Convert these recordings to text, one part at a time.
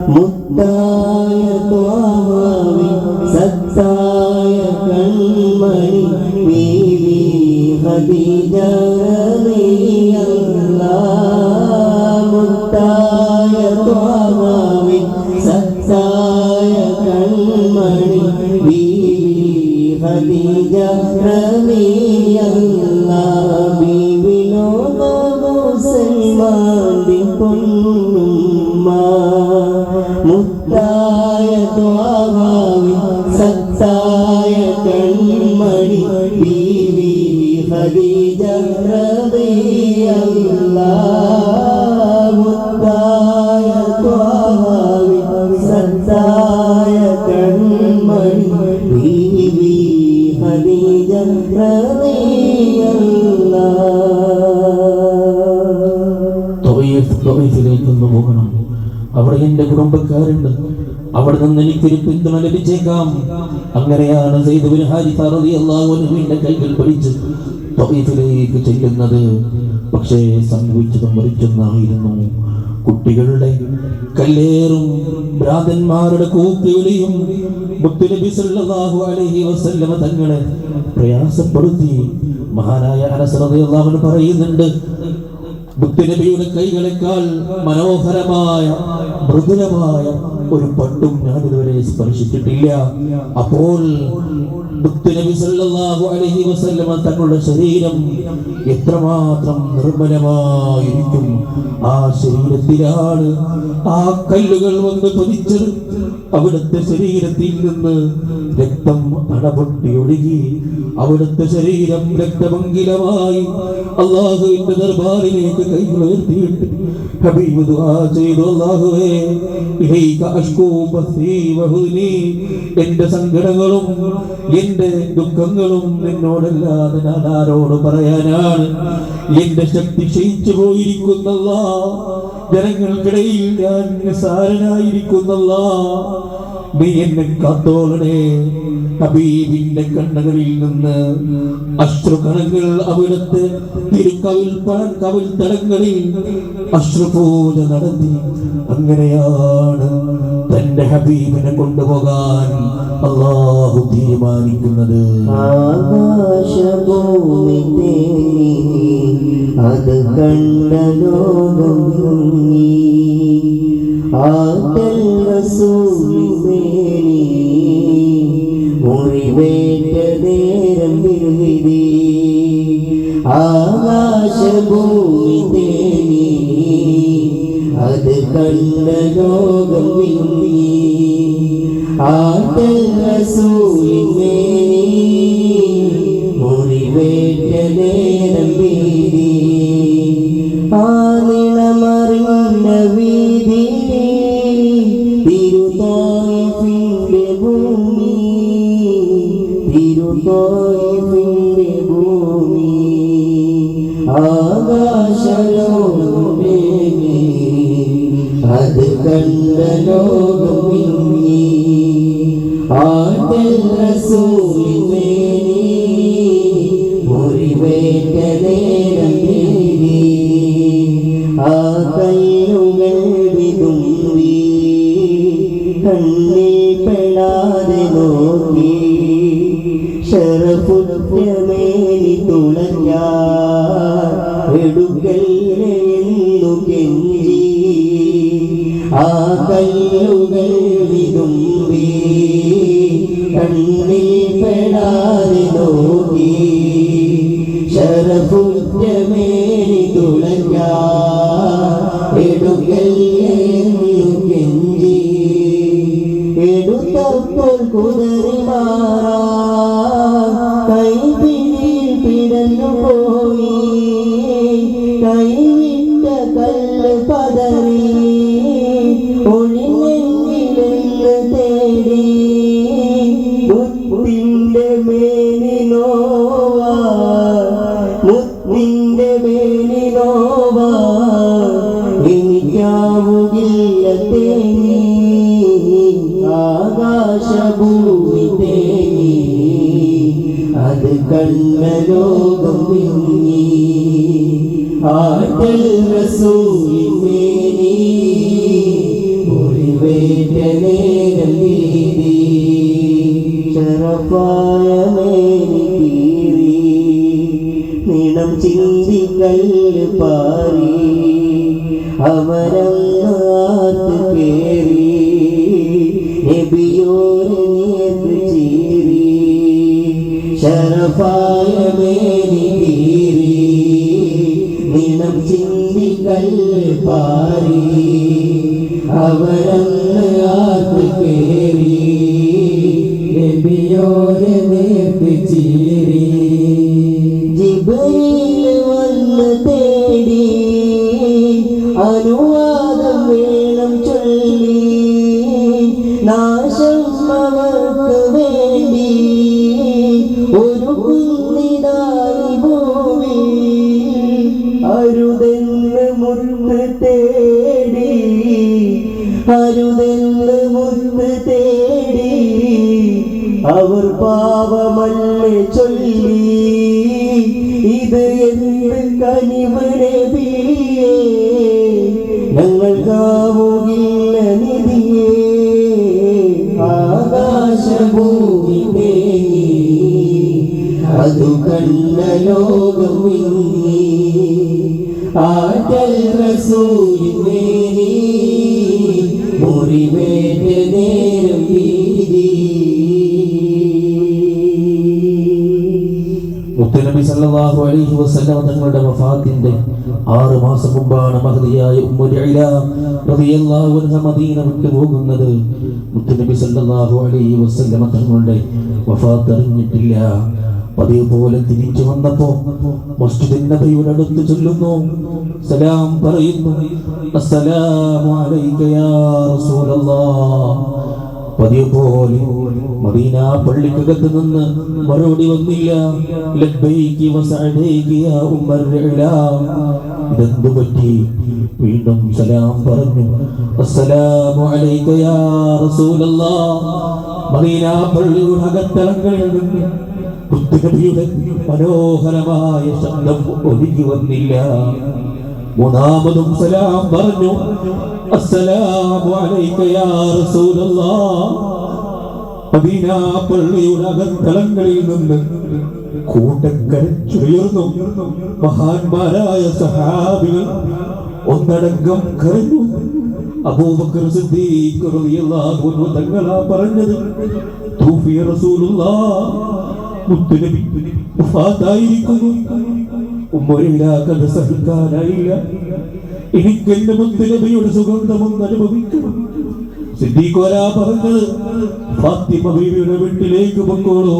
മുത്തായ തോമാവി സത്തായ കൺമണി ബീവി റളിയല്ലാ മുത്തായ ത്വാഹാവി സത്തായ കൺമണി ബീവി ഹദീജ റളിയല്ലാ ബീവി ലോക മുസൽമാൻ ബിൻ ബീവി ഖദീജ റളിയല്ലാ തൊയ്യഫ് തൊയ്യഫിലേക്ക് ഒന്ന് പോകണം അവിടെ എന്റെ കുടുംബക്കാരുണ്ട്. അവിടെ നിന്ന് എനിക്കൊരു പിന്തുണ ലഭിച്ചേക്കാം. അങ്ങനെയാണ് കൈകൾ പിടിച്ച് തൊയ്യഫിലേക്ക് ചെല്ലുന്നത്. പക്ഷേ സംഭവിച്ചതും മരിച്ചെന്നായിരുന്നു കുട്ടികളുടെ കല്ലേറും ഭ്രാതന്മാരുടെ കൂക്കുവിളിയും മുത്തുനബി സല്ലല്ലാഹു അലൈഹി വസല്ലമ തങ്ങളെ പ്രയാസപ്പെടുത്തി മഹാനായ അനസ് റളിയല്ലാഹു അൻഹു പറയുന്നുണ്ട് മുത്തുനബിയുടെ കൈകളെക്കാൾ മനോഹരമായ മൃദുലമായ ഒരു പണ്ടും ഞാൻ ഇതുവരെ സ്പർശിച്ചിട്ടില്ല. അപ്പോൾ തങ്ങളുടെ ശരീരം എത്രമാത്രം നിർമ്മലമായിരിക്കും. ആ ശരീരത്തിലാണ് ആ കല്ലുകൾ വന്ന് പതിച്ചത് അവിടുത്തെ ശരീരത്തിൽ നിന്ന് രക്തം അടപൊട്ടി ഒഴുകി അവിടുത്തെ ശരീരം രക്തമംഗിലമായി അള്ളാഹുവിന്റെ ദർബാറിലേക്ക് കൈകൾ ഉയർത്തിയിട്ട് ഹബീബ് ദുആ ചെയ്തു. വഹുനി എന്റെ സങ്കടങ്ങളും എന്റെ ദുഃഖങ്ങളും നിന്നോടല്ലാതെ ഞാൻ ആരോട് പറയാനാണ്. എന്റെ ശക്തി ക്ഷയിച്ചു പോയിരിക്കുന്നല്ല. ജനങ്ങൾക്കിടയിൽ ഞാൻ നിസാരനായിരിക്കുന്നല്ല നീ എന്നെ കാത്തോളണേ. ഹബീബിന്റെ കണ്ണുകളിൽ നിന്ന് അശ്രുകണങ്ങൾ അവിടുത്തെ തിരുക്കവിൽ കവിൽ തടങ്ങളിൽ അശ്രുപൂജ നടത്തി. അങ്ങനെയാണ് തന്റെ ഹബീബിനെ കൊണ്ടുപോകാൻ അള്ളാഹു തീരുമാനിക്കുന്നത്. ആകാശഭൂമി തേനി അത് കണ്ട ലോകം ആറ്റൽ റസൂലി തേനി മുറിവേറ്റ നേരം ആകാശഭൂമി തേനി കണ്ട ലോകം വിങ്ങി ആറ്റൽ റസൂലിനെ മുറിവേറ്റ നേരം വീതി എടുക്കല്ലെന്നു കെഞ്ചി ആ കല്ലുകൾ വിതുമ്പി കണ്ണിൽ പെടാതെ നോക്കി. ശരഫുറ്റമേനി എനിക്കാവുകില്ല തേനി ആകാശഭൂമി തേനി അത് കണ്ണ ലോകം വിങ്ങി ആറ്റൽ റസൂലിമേനി ഒളിവേ മുറിവേറ്റ നേരം വീതി ശറഫായ മേനി കീറി നിണം ചിന്തി കല്ല് പാറി അവരങ്ങാത്ത് കേറി നബിയോരെ നേർക്ക് ചീറി ശരഫായ മേരി കീറി നിണം ചിന്തി പാരി അവരങ്ങാത്ത് കേറി നബിയോരെ തേങ്ങി അതു കണ്ട ലോകം വിങ്ങി ആറ്റൽ റസൂലിനേനി മുറിവേറ്റ നേരം വീതി മുത്തനബി സല്ലല്ലാഹു അലൈഹി വസല്ലം തങ്ങളുടെ വഫാത്തിന്റെ ആറ് മാസം മുമ്പാണ് മഹദിയായ ഉമ്മുൽ ഇല റളിയല്ലാഹു അൻഹ മദീന വിട്ടു പോകുന്നത്. മുത്തനബി സല്ലല്ലാഹു അലൈഹി വസല്ലമ തങ്ങളുടെ വഫാത്ത് അറിഞ്ഞിട്ടില്ല പതിവ് പോലെ തിരിച്ചു വന്നപ്പോ മസ്ജിദ് നബിയുടെ അടുത്ത് ചൊല്ലുന്നു. സലാം പറയുന്നു. അസ്സലാമു അലൈക യാ റസൂലല്ലാഹ്. പതിവ് പോലെ മദീന പള്ളിക്കകത്ത് നിന്ന് മറുപടി വന്നില്ല. ലബ്ബൈകി വസഅദൈകി യാ ഉമ്മർ ഇല ഇതെന്തു പറ്റി വീണ്ടും സലാം പറഞ്ഞു. അസ്സലാമു അലൈക യാ റസൂലല്ലാഹ് മദീന പള്ളിയുടെ അകത്തളങ്ങളിൽ നിന്ന് മുത്തുനബിയുടെ മനോഹരമായ ശബ്ദം ഒഴുകി വന്നില്ല. മൂന്നാമതും സലാം പറഞ്ഞു അസ്സലാമു അലൈക യാ റസൂലല്ലാഹ് മദീന പള്ളിയുടെ അകത്തളങ്ങളിൽ നിന്ന് കൂട്ടക്കരച്ചുയർന്നു മഹാന്മാരായ സഹാബികൾ ഒന്നടങ്കം കരഞ്ഞു. അബൂബക്കർ സിദ്ദീഖ് റളിയല്ലാഹു അൻഹു തങ്ങളാ പറഞ്ഞത് തൂഫി റസൂലുള്ളാഹ് മുത്തുനബി വഫാത്തായിരിക്കുന്നു. ഉമ്മൊരിലാക്കത് സഹിക്കാനായില്ല. എനിക്ക് എന്റെ മുത്തുനബിയുടെ സുഗന്ധമൊന്ന് അനുഭവിക്കണം. സിദ്ദീഖോല പറഞ്ഞത് ഫാത്തിമ ബീവിയുടെ വീട്ടിലേക്ക് പൊക്കോളൂ.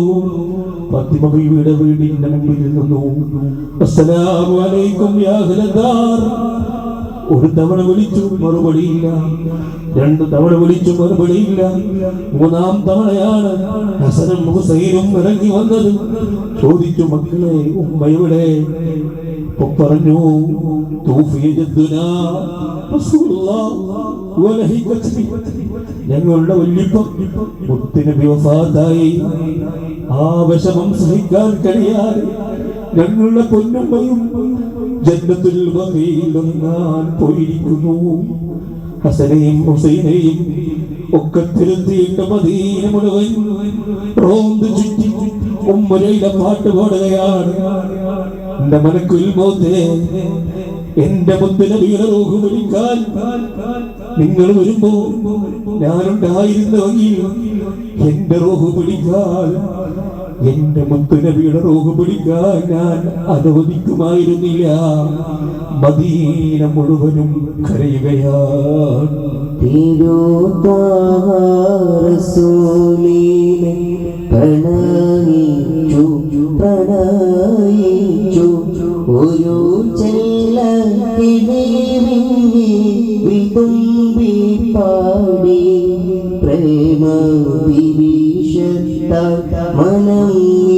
ഫാത്തിമ ബീവിയുടെ വീടിന്റെ മുമ്പിൽ നിന്നു. അസ്സലാമു അലൈക്കും യാ അഹ്ലദ്ദാർ ഒരു തവണ വിളിച്ചു മറുപടിയില്ല. രണ്ട് തവണ വിളിച്ചു മറുപടിയില്ല. മൂന്നാം തവണയാണ് ഹസനും ഹുസൈനും ഇറങ്ങി വന്നത്. ചോദിച്ചു മക്കളെ ഉമ്മ എവിടെ? പറഞ്ഞു. ഞങ്ങളുടെ വല്യപ്പം മുത്തിന് വഫാത്തായി. ആ വിഷമം സഹിക്കാൻ കഴിയാതെ ഞങ്ങളുടെ പൊന്നമ്മയും ജന്മത്തിൽ വകയിലൊന്നാൻ പോയിരിക്കുന്നു. ഹസനെയും ഹുസൈനെയും ഒക്കെ തിരുത്തിയിട്ട് മദീന മുഴുവൻ റോന്ത് ചുറ്റി ഉമ്മരയുടെ പാട്ട് പാടുകയാണ്. എന്റെ മനക്കുൽ പോത്തേ എന്റെ മുത്തനബിയുടെ റോഹ് വിളിക്കാൻ നിങ്ങൾ വരുമ്പോ ഞാനുണ്ടായിരുന്നെങ്കിൽ എന്റെ റോഹ് പിടിക്കാൻ എന്റെ മുത്തുനബിയുടെ റോഹ് പിടിക്കാൻ ഞാൻ അനുവദിക്കുമായിരുന്നില്ല. മദീന മുഴുവനും കരയുകയാണ്. ചെല്ല പാടി ما بمشتى منام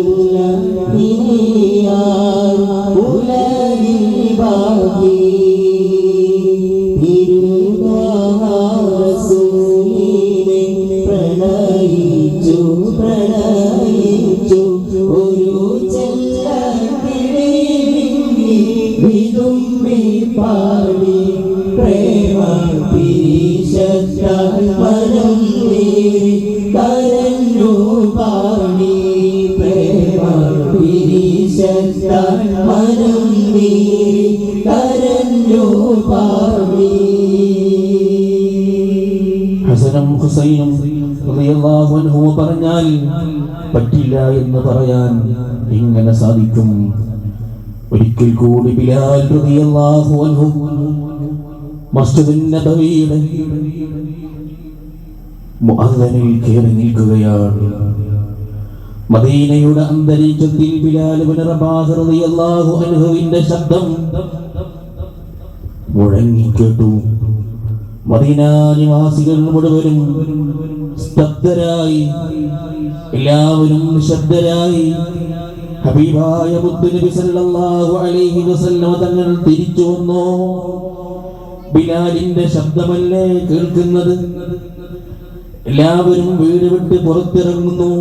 ഇനിയാരും അൻഹു പറഞ്ഞാൽ പറ്റില്ല എന്ന് പറയാൻ എങ്ങനെ സാധിക്കും? ഒരിക്കൽ കൂടി ബിലാൽ റളിയല്ലാഹു അൻഹു നിൽക്കുകയാണ്. മദീനയുടെ അന്തരീക്ഷത്തിൽ ബിലാൽ ഇബ്നു റബാഹ് റളിയല്ലാഹു അൻഹുവിന്റെ ശബ്ദം മുഴങ്ങിക്കേട്ടു മദീന നിവാസികൾ മുഴുവനും സ്തബ്ധരായി എല്ലാവരും നിശബ്ദരായി. ഹബീബായ മുത്തുനബി സല്ലല്ലാഹു അലൈഹി വസല്ലമ തങ്ങൾ തിരിച്ചു വന്നു. ബിലാലിന്റെ ശബ്ദമല്ലേ കേൾക്കുന്നത്? എല്ലാവരും വീട് വിട്ട് പുറത്തിറങ്ങുന്നു.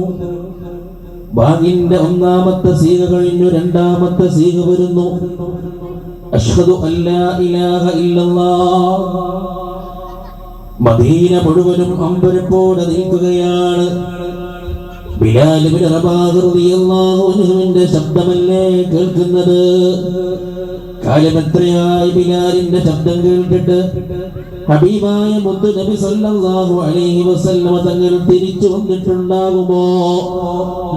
ബാഗിന്റെ ഒന്നാമത്തെ സീക കഴിഞ്ഞു രണ്ടാമത്തെ സീക വരുന്നു. അഷ്ഹദു അല്ലാ ഇലാഹ ഇല്ലല്ലാഹ്. മദീന മുഴുവനും അമ്പരപ്പോടെ നിൽക്കുകയാണ്. അൻഹുവിന്റെ ശബ്ദമല്ലേ കേൾക്കുന്നത്? കാലമെത്രയായി ബിലാലിന്റെ ശബ്ദം കേട്ടിട്ട് ഹബീബായ മുത്ത് നബി സല്ലല്ലാഹു അലൈഹി വസല്ലമ തങ്ങൾ തിരിച്ചു വന്നിട്ടുണ്ടാകുമോ?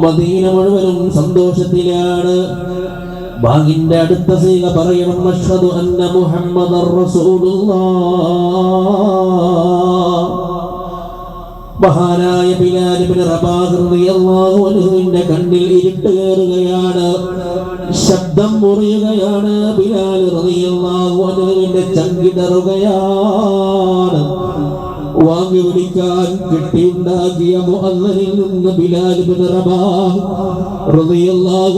മദീന മുഴുവനും സന്തോഷത്തിലാണ്. ബാഗിന്റെ അടുത്ത സീക പറയണം അഷ്ഹദു അന്ന മുഹമ്മദർ റസൂലുള്ളാഹ് മഹാനായ ബിലാൽ ഇബ്നു റളിയല്ലാഹു അൻഹുവിന്റെ കണ്ണിൽ ഇരുട്ട് കയറുകയാണ് ശബ്ദം മുറിയുകയാണ്. ബിലാൽ റളിയല്ലാഹു അൻഹുവിന്റെ ചങ്കിടറുകയാണ്. വാങ്ങി വിളിക്കാൻ കെട്ടിയുണ്ടാക്കിയ മുഹന്നനിൽ നിന്ന്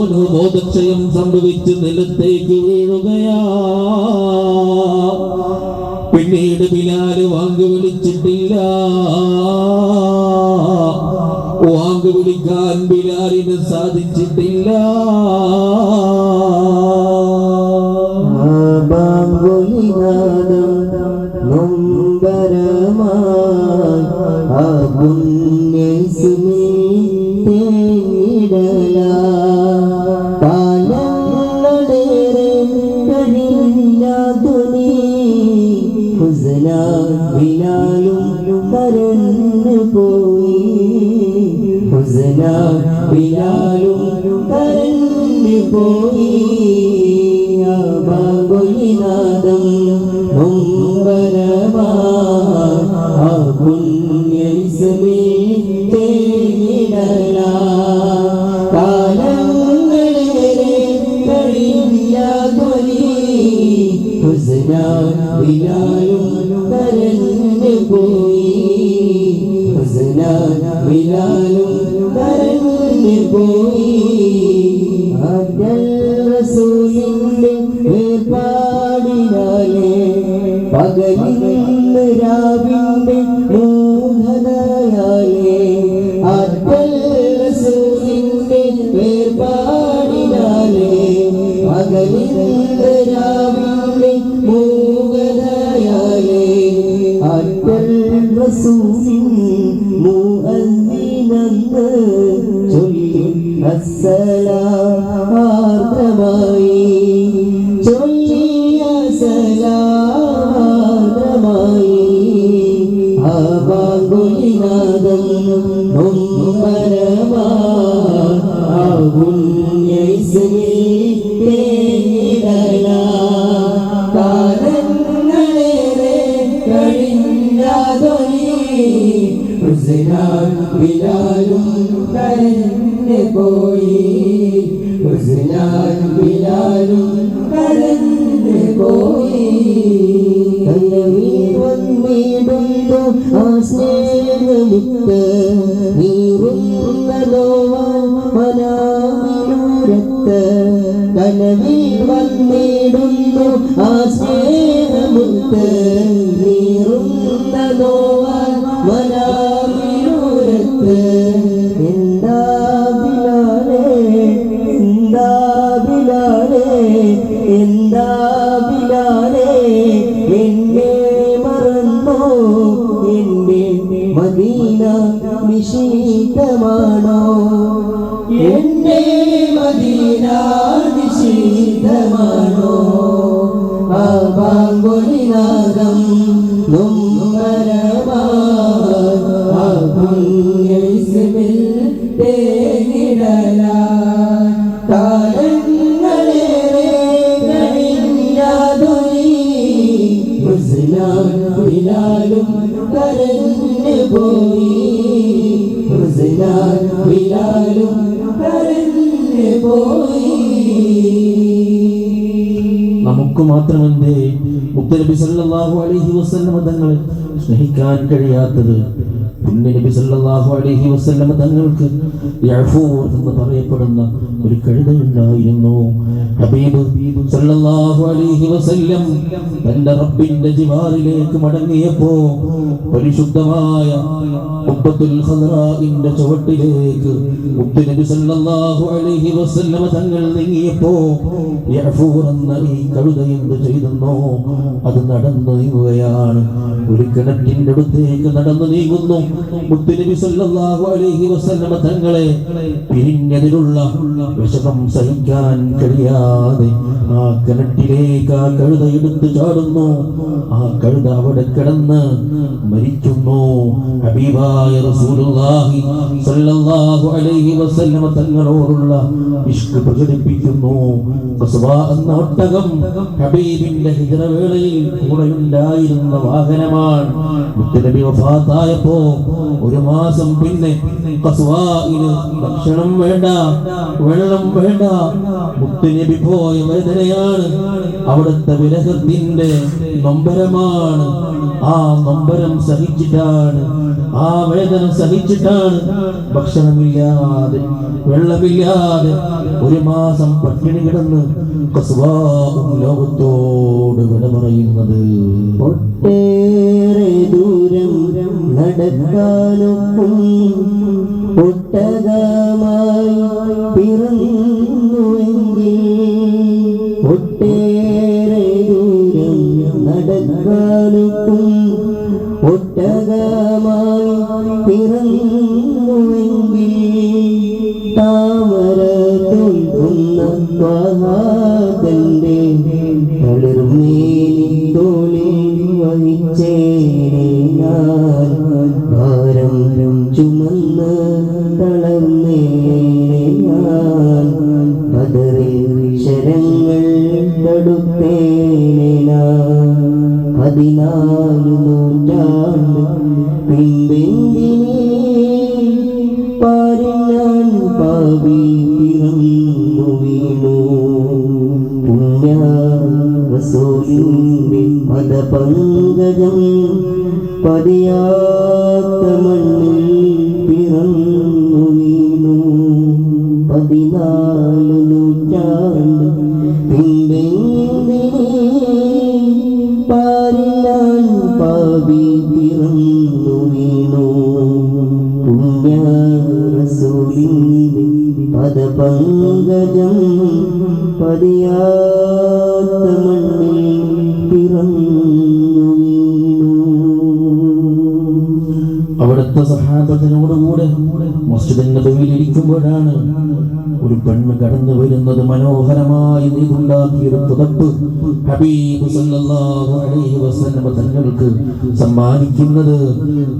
അൻഹു ബോധക്ഷയം സംഭവിച്ച് നിലത്തേക്ക് വീഴുകയാ. പിന്നീട് ബിലാൽ വാങ്ങി വിളിച്ചിട്ടില്ല. വാങ്ങി വിളിക്കാൻ ബിലാലിന് സാധിച്ചിട്ടില്ല. ബിലാലും കരഞ്ഞു പോയി ഹുസന ബിലാലും കരഞ്ഞു പോയി. പകലിന്ന് രാവിന്റെ മൂകതയാലേ അജൽ റസൂലിൻ മുഅദ്ദിനെന്ന് ചൊല്ലി. അസ്സലാമാർദ്രമായി ഹുസ്നാവിലാലും കരഞ്ഞു പോയി ഹുസ്നാവിലാലും കരഞ്ഞു പോയി കണ്ണവീ വന്നിടുന്നു ആ സ്നേഹമുത്ത് നീറുന്ന നോവാൻ മനാമിനൂരത്ത് വന്നിടുന്നു ആ സ്നേഹമുത്ത് എന്റെ മദീന നിശീതമാണോ നമുക്ക് മാത്രമെന്തേ മുത്തനബി സല്ലല്ലാഹു അലൈഹി വസല്ലമ തങ്ങളെ സ്നേഹിക്കാൻ കഴിയാത്തത്. പുണ്യനബി സല്ലല്ലാഹു അലൈഹി വസല്ലമ തങ്ങൾക്ക് യഅഫൂർ എന്ന് പറയപ്പെടുന്ന ഒരു കഴുതയുണ്ടായിരുന്നു. ഹബീബ് സല്ലല്ലാഹു അലൈഹി വസല്ലം തന്റെ റബ്ബിന്റെ ജിവാറിലേക്ക് മടങ്ങിയപ്പോ പരിശുദ്ധമായ ഉബ്ബത്തുൽ ഖദ്റാഇന്റെ ചുവട്ടിലേക്ക് മുത്തുനബി സല്ലല്ലാഹു അലൈഹി വസല്ലമ തങ്ങൾ നീങ്ങിയപ്പോ യഅഫൂർ എന്ന ഈ കഴുത എന്ത് ചെയ്തെന്നോ അത് നടന്നു നീങ്ങുകയാണ്. ഒരു കിണറ്റിന്റെ അടുത്തേക്ക് നടന്നു നീങ്ങുന്നു. മുത്തുനബി സല്ലല്ലാഹു അലൈഹി വസല്ലമ തങ്ങളെ പിരിഞ്ഞതിലുള്ള വിഷമം സഹിക്കാൻ കഴിയാതെ ആ കിണറ്റിലേക്ക് ആ കഴുത എടുത്തു ചാടുന്നു. ആ കഴുത അവിടെ കിടന്ന് മരിക്കുന്നു. ഹബീബായ റസൂലുള്ളാഹി സല്ലല്ലാഹു അലൈഹി വസല്ലമ തങ്ങളോടുള്ള ഇഷ്ക് പ്രകടിപ്പിക്കുന്നു എന്ന ഒട്ടകം ഹബീബിന്റെ ഹിജ്റ വേളയിൽ കൂടെയുണ്ടായിരുന്ന വാഹനമാണ്. മുത്തനബി വഫാത്തായപ്പോ ഒരു മാസം പിന്നെ ഖസ്വായിൽ ഭക്ഷണം വേണ്ട വെള്ളം വേണ്ട. മുത്തുനബി പോയ വേദനയാണ്. അവിടുത്തെ വിരഹത്തിന്റെ നൊമ്പരമാണ്. ആ നൊമ്പരം സഹിച്ചിട്ടാണ്. ആ വേദന സഹിച്ചിട്ടാണ്. ഭക്ഷണമില്ലാതെ വെള്ളമില്ലാതെ ഒരു മാസം പട്ടിണി കിടന്ന് ലോകത്തോട് വിട പറയുന്നത്. ഒട്ടേറെ ദൂരം നടക്കാനൊപ്പം ഒട്ടകമായി മതപങ്കജം പതിയാത്ത മണ്ണിൽ പിറന്നു വീണു. പതിനാല് നൂറ്റാണ്ട് പദപങ്കജം പതിയാത്ത വീണു അവിടുത്തെ സഹാബത്തിനോടുകൂടെ മസ്ജിദിൻ നബിയിൽ ഇരിക്കുമ്പോഴാണ് ഒരു പെണ്ണ് കടന്നു വരുന്നത് മനോഹരമായി നീതുണ്ടാക്കിയൊരു പുതപ്പ് ഹബീബ് സല്ലല്ലാഹു അലൈഹി വസല്ലം തങ്ങൾക്ക് സമ്മാനിക്കുന്നത്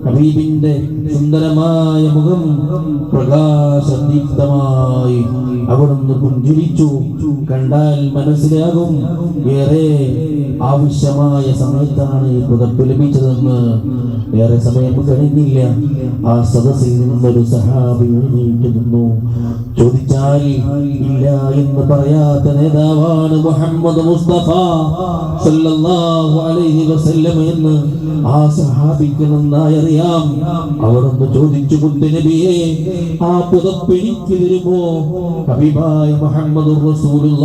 ഹബീബിന്റെ സുന്ദരമായ മുഖം പ്രകാശദീപ്തമായി അവിടുന്ന് പുഞ്ചിരിച്ചു. കണ്ടാൽ മനസ്സിലാകും ഏറെ ആവശ്യമായ സമയത്താണ് ഈ പുതപ്പ് ലഭിച്ചതെന്ന്. ഏറെ സമയം കഴിഞ്ഞില്ല. ആ സദസ്സിൽ നിന്നൊരു സഹാബി എഴുന്നേറ്റ് നിന്നു. ചോദിച്ചാൽ ഇല്ല എന്ന് പറയാത്ത നേതാവാണ് മുഹമ്മദ് മുസ്തഫ സല്ലല്ലാഹു അലൈഹി വസല്ലം എന്ന് ആ സഹാബിക്ക് നന്നായി അറിയാം. അവിടുന്ന് ചോദിച്ചു കൊണ്ട് നബിയെ ആ പുതപ്പ് എനിക്ക് തരുമോ ഹബീബായ് മുഹമ്മദ് അലൈഹി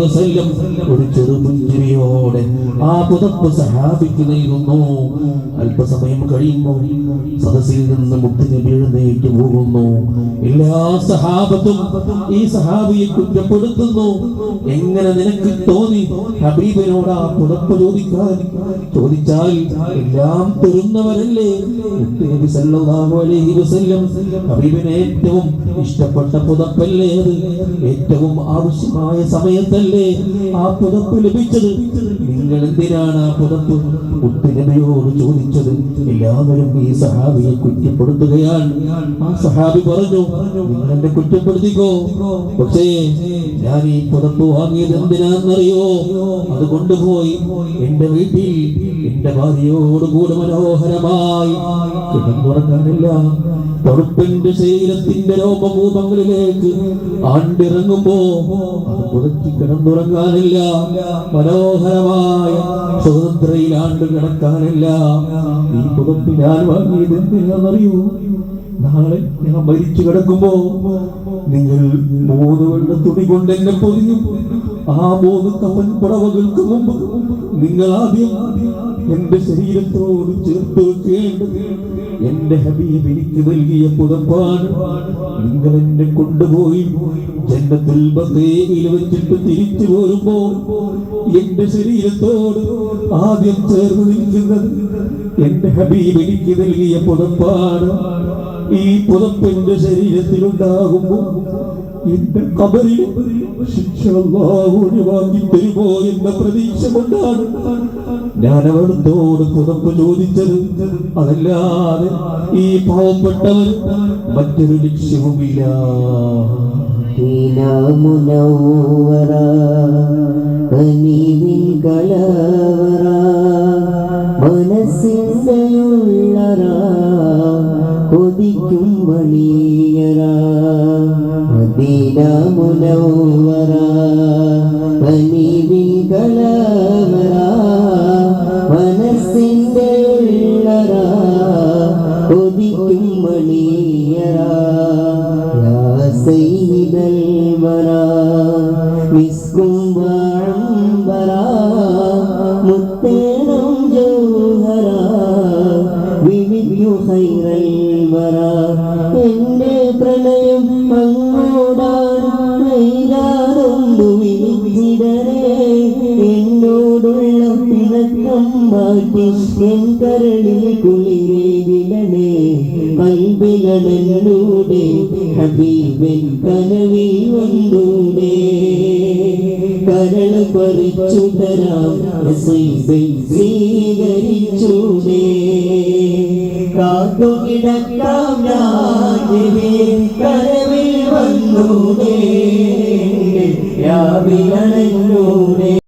വസല്ലം ഒരു ചെറുപുഞ്ചിരിയോടെ ആ പുതപ്പ് സഹാബിക്ക് നൽകുന്നു അല്പസമയം കഴിയുമ്പോൾ സദസ്സിൽ നിന്ന് മുത്തുനബി എഴുന്നേറ്റ് പോകുന്നു. എല്ലാ സഹാബത്തും ഈ സഹാബിയെ കുറ്റപ്പെടുത്തുന്നു. എങ്ങനെ നിനക്ക് തോന്നി? ഹബീബിനോട് ആ പുതപ്പ് ചോദിക്കാൻ. ചോദിച്ചാൽ എല്ലാം തരുന്നവരല്ലേ നബി സല്ലല്ലാഹു അലൈഹി വസല്ലം ഹബീബിനെ ഏറ്റവും ഇഷ്ടപ്പെട്ട പുതപ്പല്ലേ അത്? ഏറ്റവും ആവശ്യമായ സമയത്തല്ലേ ആ പുതപ്പ് ലഭിച്ചത്? നിങ്ങൾ എന്തിനാണ് ആ പുതപ്പ്? മുത്തുനബിയോട് ചോദിച്ചത് എല്ലാവരും ഈ സഹാബിയെ കുറ്റപ്പെടുത്തുകയാണ്. ആ സഹാബി പറഞ്ഞു നിങ്ങളെ കുറ്റപ്പെടുത്തിക്കോ? പക്ഷേ ഞാൻ ഈ പുതപ്പ് വാങ്ങിയത് എന്തിനാണെന്നറിയോ? അത് കൊണ്ടുപോയി എന്റെ വീട്ടിൽ എന്റെ ഭാര്യയോട് കൂടെ മനോഹരമായി കിടന്നുറങ്ങാനില്ല. പൊറുപ്പിന്റെ ശരീരത്തിന്റെ രോമഭൂപങ്ങളിലേക്ക് ആണ്ടിറങ്ങുമ്പോ അത് പുതച്ച് കിടന്നുറങ്ങാനില്ല. മനോഹരമായ സ്വതന്ത്രയിലാണ്ട് കിടക്കാനില്ല. ഈ പുതപ്പ് ഞാൻ വാങ്ങിയത് എന്തിനാണെന്നറിയൂ? നാളെ ഞാൻ മരിച്ചു കിടക്കുമ്പോ നിങ്ങൾ മൂന്ന് വെള്ള തുണി കൊണ്ട് എന്നെ പൊതിഞ്ഞു. ആ മൂന്ന് കവൻ പുടവകൾക്ക് മുമ്പ് നിങ്ങൾ ആദ്യം എന്റെ ശരീരത്തോട് ചേർത്ത് വെക്കേണ്ടത് എന്റെ ഹബീബ് എനിക്ക് നൽകിയ പുതപ്പാണ് നിങ്ങൾ എന്നെ കൊണ്ടുപോയി ജന്മത്തിൽ ബത്തേരിയിൽ വെച്ചിട്ട് തിരിച്ചു പോരുമ്പോ എന്റെ ശരീരത്തോട് ആദ്യം ചേർന്ന് നിൽക്കുന്നത് എന്റെ ഹബീബ് എനിക്ക് നൽകിയ പുതപ്പാണ് ഈ പുതപ്പിന്റെ ശരീരത്തിലുണ്ടാകുമ്പോൾ എന്റെ കബരി ശിക്ഷ ഒഴിവാക്കി തരുമോ എന്ന പ്രതീക്ഷ കൊണ്ടാണ് ഞാൻ അവിടുത്തോട് പുതപ്പ് ചോദിച്ചത്. അതല്ലാതെ ഈ പാവപ്പെട്ടവർ മറ്റൊരു ലക്ഷ്യവുമില്ല. കലവറ മണിയറ മദീന മുനവറ കനിവിൻ കലവറ മനസ്സിന്റെ ഉള്ളറ. കൊതിക്കും വരാ. മിസ്കും മാറ്റി കുളിരെ കുളിരേകിടണേ കൽവികളെന്നൂടെ ഹബീബൻ കനവിൽ വന്നൂടെ. കരൾ പറിച്ചു തരാം സ്വീകരിച്ചൂടെ. കാത്തുകിടക്കാം ഞാൻ കരവിൽ വന്നൂടെ. കവിളണഞ്ഞൂടെ